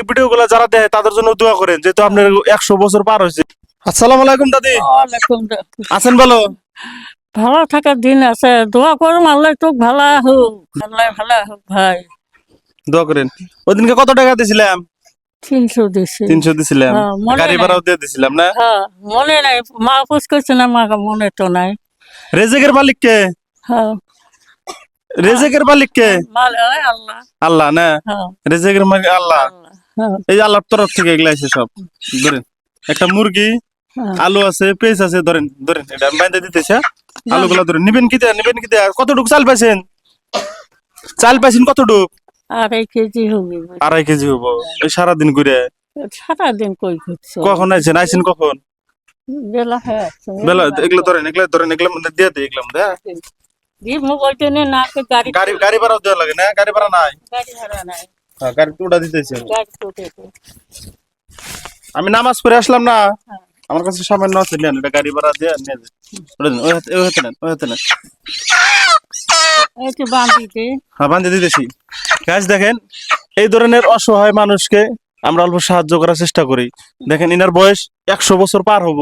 এই ভিডিও গুলা যারা দেখে তাদের জন্য দোয়া করেন যেহেতু আপনার একশো বছর পার হয়েছে। আসসালামু আলাইকুম দাদি। আছেন ভালো? ভালো থাকার দিন আছে। দোয়া করুম আল্লাহ তোক ভালো হোক। আল্লাহ ভালো হোক ভাই। দোয়া করেন। ওদিনকে কত টাকা দিছিলাম? তিনশো দিছি। তিনশো দিছিলাম। গাড়ি ভাড়াও দিয়ে দিছিলাম না? মনে নাই। মা পুষ করছে না মা মনে তো নাই। রেজেকের মালিক কে রেজেকের মালিক কে মাল আল্লাহ। আল্লাহ না? হ্যাঁ। রেজেকের মালিক আল্লাহ। এই যে আল্লাহর তরফ থেকে এগুলা আছে সব। ধরেন একটা মুরগি হ্যাঁ। আলু আছে পেঁয়াজ আছে ধরেন ধরেন এটা আমি বাইন্দা দিতেছি হ্যাঁ? আলুগুলা ধরেন নিবেন কি দেয়া নিবেন কি দেয়া কতটুক চাল পাইছেন? চাল পাইছেন কতটুক? আড়াই কেজি হবে। আড়াই কেজি হব এই সারাদিন ঘুরে? সারাদিন কই করছ কখন আইছেন? আইছেন কখন? বেলা হয়ে বেলা এগুলো ধরেন এগুলো ধরেন এগুলো মধ্যে দিয়ে দিই এগুলো মধ্যে হ্যাঁ? জি না গাড়ি গাড়ি ভাড়াও দেওয়া লাগে না গাড়ি ভাড়া নাই? গাড়ি ভাড়া নাই। হ্যাঁ, দিতেছি আমি। নামাজ পড়ে আসলাম না। হ্যাঁ। আমার কাছে সামান্য আছে নেন এটা গাড়ি ভাড়া দিয়ে নিয়ে যান। ওই হাতে ওই হাতে নেন ওই হাতে নেন। হ্যাঁ বান্ধে দিতেছি। গাছ দেখেন এই ধরনের অসহায় মানুষকে আমরা অল্প সাহায্য করার চেষ্টা করি। দেখেন ইনার বয়স একশো বছর পার হব।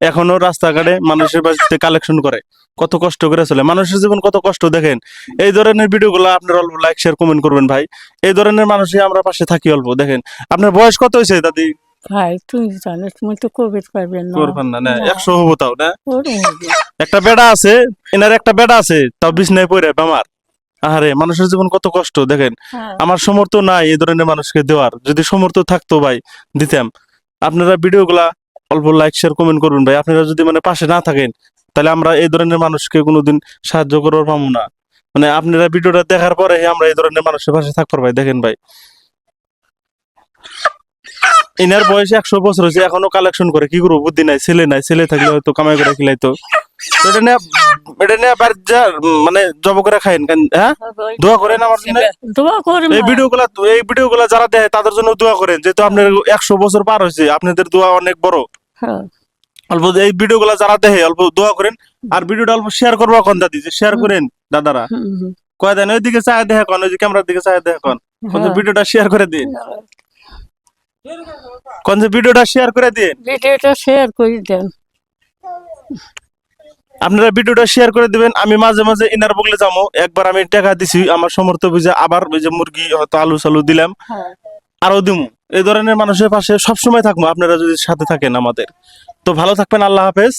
এখনও রাস্তাঘাটে মানুষের বাড়িতে কালেকশন করে। কত কষ্ট করে চলে। মানুষের জীবন কত কষ্ট দেখেন। এই ধরনের ভিডিওগুলো আপনার অল্প লাইক শেয়ার কমেন্ট করবেন ভাই। এই ধরনের মানুষই আমরা পাশে থাকি অল্প দেখেন। আপনার বয়স কত হয়েছে দাদি? ভাই তুই জানিস তুমি তো কবে পারবেন না। করবেন না না একশো হব তাও না? একটা বেড়া আছে এনার একটা বেড়া আছে তাও বিছনায় পড়ে বেমার। আহারে মানুষের জীবন কত কষ্ট দেখেন। হ্যাঁ। আমার সমর্থ নাই এই ধরনের মানুষকে দেওয়ার। যদি সমর্থ থাকতো ভাই দিতাম। আপনারা ভিডিওগুলা অল্প লাইক শেয়ার কমেন্ট করবেন ভাই। আপনারা যদি মানে পাশে না থাকেন তাহলে আমরা এই ধরনের মানুষকে কোনোদিন সাহায্য করার পাবো না। মানে আপনারা ভিডিওটা দেখার পরে আমরা এই ধরনের মানুষের পাশে থাকব ভাই দেখেন ভাই। এনার বয়স একশো বছর হয়েছে এখনও কালেকশন করে কি করব বুদ্ধি নাই ছেলে নাই ছেলে থাকলে হয়তো কামাই করে খিলাইতো। এটা নিয়ে এটা নিয়ে বাড়ির যা মানে জব করে খাইন হ্যাঁ? দোয়া করেন আমার জন্য। দোয়া করি এই ভিডিওগুলা এই ভিডিওগুলা যারা দেখে তাদের জন্য দোয়া করেন যেহেতু আপনার একশো বছর পার হয়েছে আপনাদের দোয়া অনেক বড়। অল্প এই ভিডিওগুলা যারা দেখে অল্প দোয়া করেন আর ভিডিওটা অল্প শেয়ার করব এখন দাদি যে শেয়ার করেন দাদারা। কয় দেন ওইদিকে চায় দেখে কোন ওই যে ক্যামেরার দিকে চায় দেখে কোন কোন হ্যাঁ। ভিডিওটা শেয়ার করে দিন। কোন যে ভিডিওটা শেয়ার করে দিন। ভিডিওটা শেয়ার করে দেন। আপনারা ভিডিওটা শেয়ার করে দিবেন আমি মাঝে মাঝে ইনার বগলে যাব। একবার আমি টাকা দিছি আমার সমর্থ বুঝে আবার ওই যে মুরগি হয়তো আলু সালু দিলাম হ্যাঁ। আরও দিমু। এই ধরনের মানুষের পাশে সবসময় থাকব, আপনারা যদি সাথে থাকেন আমাদের। তো ভালো থাকবেন, আল্লাহ হাফেজ।